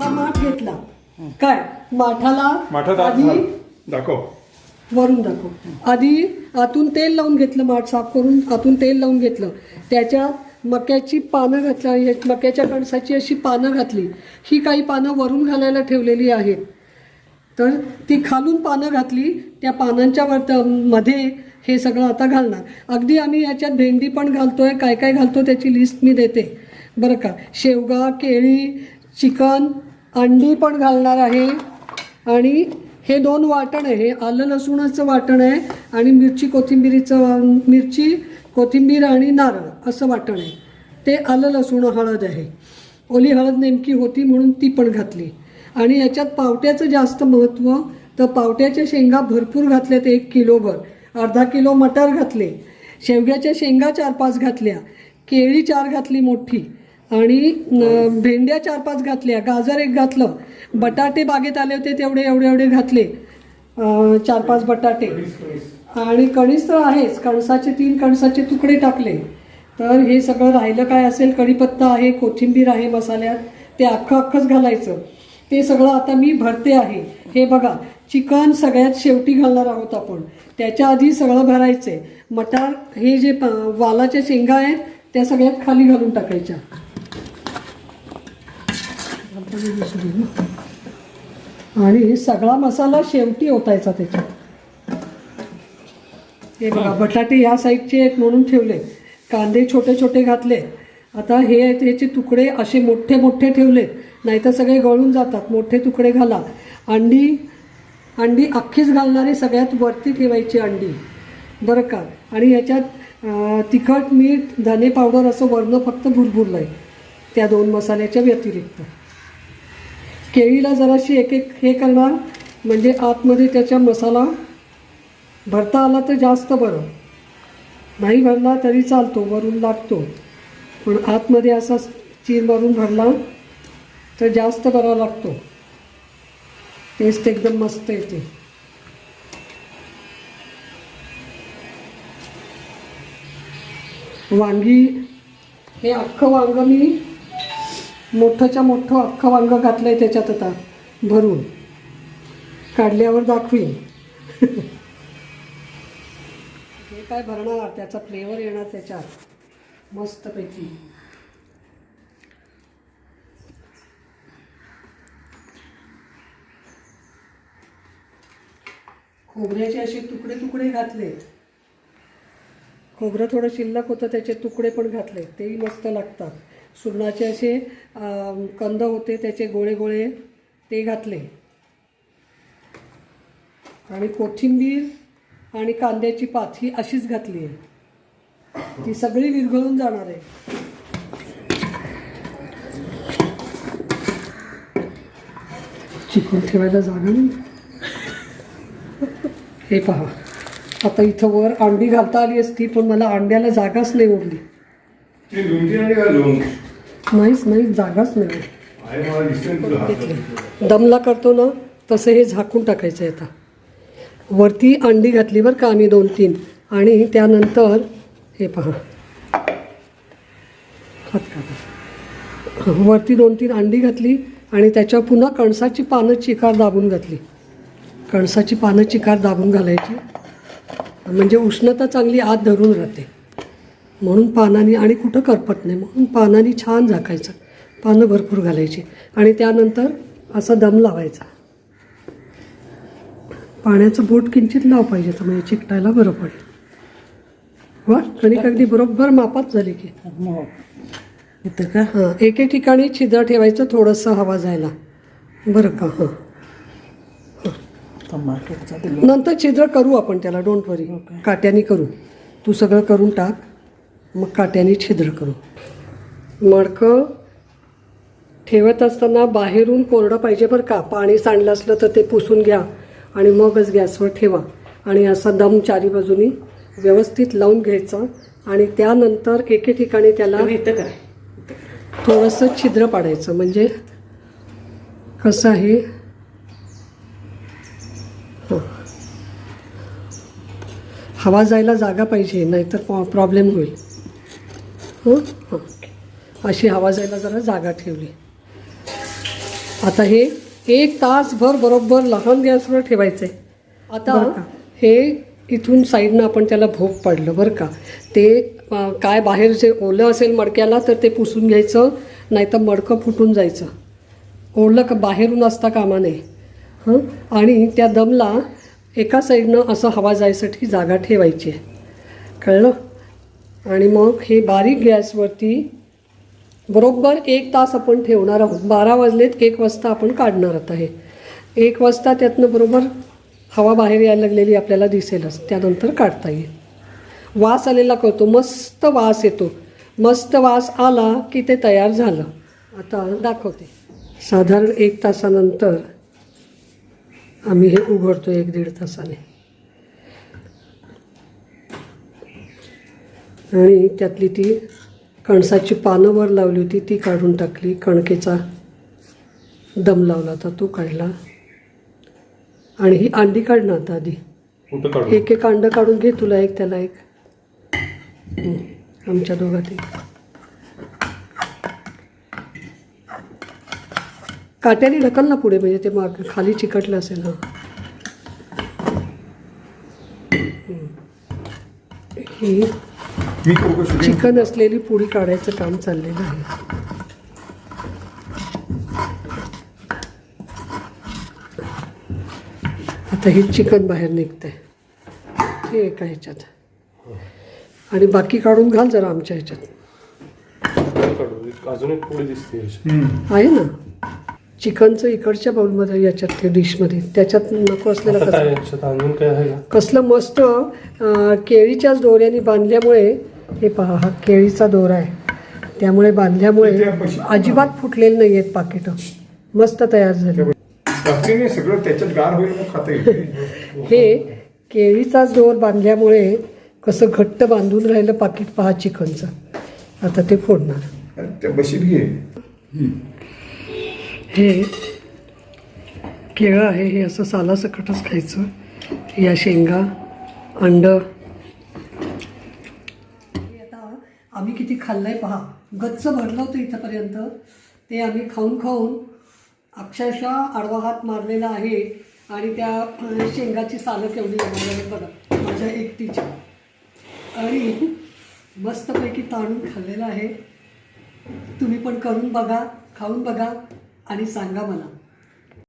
हा माठ घेतला. काय? माठाला माठात आधी. दाखव. वरून दाखव. आधी आतून तेल लावून घेतलं माठ साफ करून आतून तेल लावून घेतलं. त्याच्यात मक्याची पानं घातल्या हे मक्याच्या कणसाची अशी पानं घातली. ही काही पानं वरून घालायला ठेवलेली आहेत. तर ती खालून पानं घातली. त्या पानांच्या वर मध्ये हे सगळं आता घालणार. अगदी आम्ही याच्यात भेंडी पण घालतोय. काय काय घालतो त्याची लिस्ट मी देते. बरं का? शेवगा केळी चिकन अंडी पण घालणार आहे. आणि हे दोन वाटण आहे. हे आलं लसूणाचं वाटण आहे आणि मिरची कोथिंबिरीचं मिरची कोथिंबीर आणि नारळ असं वाटण आहे. ते आलं लसूण हळद आहे. ओली हळद नेमकी होती म्हणून ती पण घातली. आणि याच्यात पावट्याचं जास्त महत्त्व तर पावट्याच्या शेंगा भरपूर घातल्यात एक किलोभर. अर्धा किलो मटर घातले. शेवग्याच्या शेंगा चार पाच घातल्या. केळी चार घातली मोठी. आणि भेंड्या चार पाच घातल्या गाजर एक घातलं बटाटे बागेत आले होते तेवढे एवढे एवढे घातले चार पाच बटाटे. आणि कणीस तर आहेच कणसाचे तीन कणसाचे तुकडे टाकले. तर हे सगळं राहिलं काय असेल कढीपत्ता आहे कोथिंबीर आहे मसाल्यात ते अख्खं अख्खंच घालायचं. ते सगळं आता मी भरते आहे. हे बघा चिकन सगळ्यात शेवटी घालणार आहोत आपण. त्याच्या आधी सगळं भरायचं आहे मटार हे जे वालाच्या शेंगा आहेत त्या सगळ्यात खाली घालून टाकायच्या. आणि सगळा मसाला शेवटी ओतायचा त्याच्यात. हे बघा बटाटे ह्या साईडचे आहेत म्हणून ठेवले. कांदे छोटे छोटे घातले. आता हे आहेत ह्याचे तुकडे असे मोठे मोठे ठेवलेत. नाहीतर सगळे गळून जातात. मोठे तुकडे घाला. अंडी अंडी अख्खीच घालणारी सगळ्यात वरती ठेवायची अंडी. बरं का? आणि ह्याच्यात अं, तिखट मीठ धने पावडर असं वर्ण फक्त भुरभुरलं आहे त्या दोन मसाल्याच्या व्यतिरिक्त. केळीला जराशी एक एक हे करणार. म्हणजे आतमध्ये त्याचा मसाला भरता आला तर जास्त बरं. नाही भरला तरी चालतो वरून लागतो. पण आतमध्ये असा चीर मारून भरला तर जास्त बरा लागतो. टेस्ट एकदम मस्त येते. वांगी हे अख्खं वांग मी मोठंच्या मोठं अख्खं वांग घातलं आहे त्याच्यात आता. भरून. काढल्यावर दाखवीन. हे काय भरणार? त्याचा फ्लेवर येणार त्याच्यात. मस्तपैकी. खोबऱ्याचे असे तुकडे तुकडे घातले. खोबरं थोडं शिल्लक होतं त्याचे तुकडे पण घातले. तेही मस्त लागतात. सुरणाचे असे कंद होते त्याचे गोळे गोळे ते घातले. आणि कोथिंबीर आणि कांद्याची पात ही अशीच घातली आहे. ती सगळी विरघळून जाणार आहे. चिकन ठेवायला जागा नाही. हे पहा. आता इथं वर अंडी घालता आली असती पण मला अंड्याला जागाच नाही उरली. नाहीच नाही जागाच नाही. दमला करतो ना तसं हे झाकून टाकायचं आहे आता. वरती अंडी घातली बरं का आम्ही दोन तीन आणि त्यानंतर हे पहा. हात काढा वरती दोन तीन अंडी घातली आणि त्याच्यावर पुन्हा कणसाची पानं चिकार दाबून घातली. कणसाची पानं चिकार दाबून घालायची. म्हणजे उष्णता चांगली आत धरून राहते. म्हणून पानाने आणि कुठं करपत नाही म्हणून पानाने छान झाकायचं पानं भरपूर घालायची आणि त्यानंतर असा दम लावायचा. पाण्याचं बोट किंचित लाव पाहिजे तर म्हणजे चिकटायला बरं पडेल. वा कणिक अगदी बरोबर मापात झाली की. इथं का? हां एके ठिकाणी छिद्र ठेवायचं थोडंसं हवा जायला. बरं का हां. नंतर छिद्र करू आपण त्याला डोंट वरी. काट्याने करू. तू सगळं करून टाक. मग काट्याने छिद्र करू. मडकं ठेवत असताना बाहेरून कोरडं पाहिजे बरं का? पाणी सांडलं असलं तर ते पुसून घ्या आणि मगच गॅसवर ठेवा. आणि असा दम चारी बाजूनी व्यवस्थित लावून घ्यायचा आणि त्यानंतर एके ठिकाणी त्याला थोडंसं छिद्र पाडायचं. म्हणजे कसं आहे? हं. हवा जायला जागा पाहिजे नाहीतर प्रॉब्लेम होईल. हं? हं. अशी हवा जायला जरा जागा ठेवली. आता हे एक तासभर बरोबर लहान गॅसवर ठेवायचं आहे आता हे इथून साईडनं आपण त्याला भोग पाडलं बरं का? ते काय बाहेर जे ओलं असेल मडक्याला तर ते पुसून घ्यायचं नाही तर मडकं फुटून जायचं. ओढलं का बाहेरून असता कामा नये. हं? आणि त्या दमला एका साईडनं असं हवा जायसाठी जागा ठेवायची आहे. कळलं? आणि मग हे बारीक गॅसवरती बरोबर एक तास आपण ठेवणार आहोत. बारा वाजलेत एक वाजता आपण काढणार आता हे. एक वाजता त्यातनं बरोबर हवा बाहेर यायला लागलेली आपल्याला दिसेलच. त्यानंतर काढता येईल. वास आलेला कळतो. मस्त वास येतो. मस्त वास आला की ते तयार झालं. आता दाखवते. साधारण एक तासानंतर आम्ही हे उघडतो एक दीड तासाने. आणि त्यातली ती कणसाची पानं वर लावली होती ती काढून टाकली. कणकेचा दम लावला होता तो काढला. आणि ही अंडी काढ ना आता आधी. एक एक अंड काढून घे तुला एक त्याला एक. आमच्या दोघात एक काट्याने ढकल ना पुढे म्हणजे ते माग खाली चिकटलं असेल ना हं. चिकन असलेली पुडी काढायचं काम चाललेलं आहे. आता हे चिकन बाहेर निघतंय. हे एका ह्याच्यात. आणि बाकी काढून घाल जरा आमच्या ह्याच्यात. अजून एक पोळी दिसते. आहे ना? चिकनचं इकडच्या बाउलमध्ये याच्यात ते डिशमध्ये. त्याच्यात नको असलेलं कसलं मस्त केळीच्याच दोऱ्याने बांधल्यामुळे हे पहा हा केळीचा दोरा आहे. त्यामुळे बांधल्यामुळे अजिबात फुटलेले नाही आहेत पाकिटं. मस्त तयार झाले. रात्रीने सगळं त्याच्यात गार होईल मग खाता येईल हे केळीचाच दोर बांधल्यामुळे कसं घट्ट बांधून राहिलं पाकिट पहा चिकनचं. आता ते फोडणार. आणि त्या बशीत घे. हे केळं आहे हे असं सालासकटच खायचं. या शेंगा अंड आता खाल्लं आहे पहा. गच्च भरलं होतं इथंपर्यंत. ते आम्ही खाऊन खाऊन अक्षरशः आडवा हात मारलेला आहे आणि त्या शेंगाची सालं केवढी आहे बघा माझ्या एकटीची आणि मस्तपैकी ताणून खाल्लेलं आहे. तुम्ही पण करून बघा खाऊन बघा आणि सांगा मला.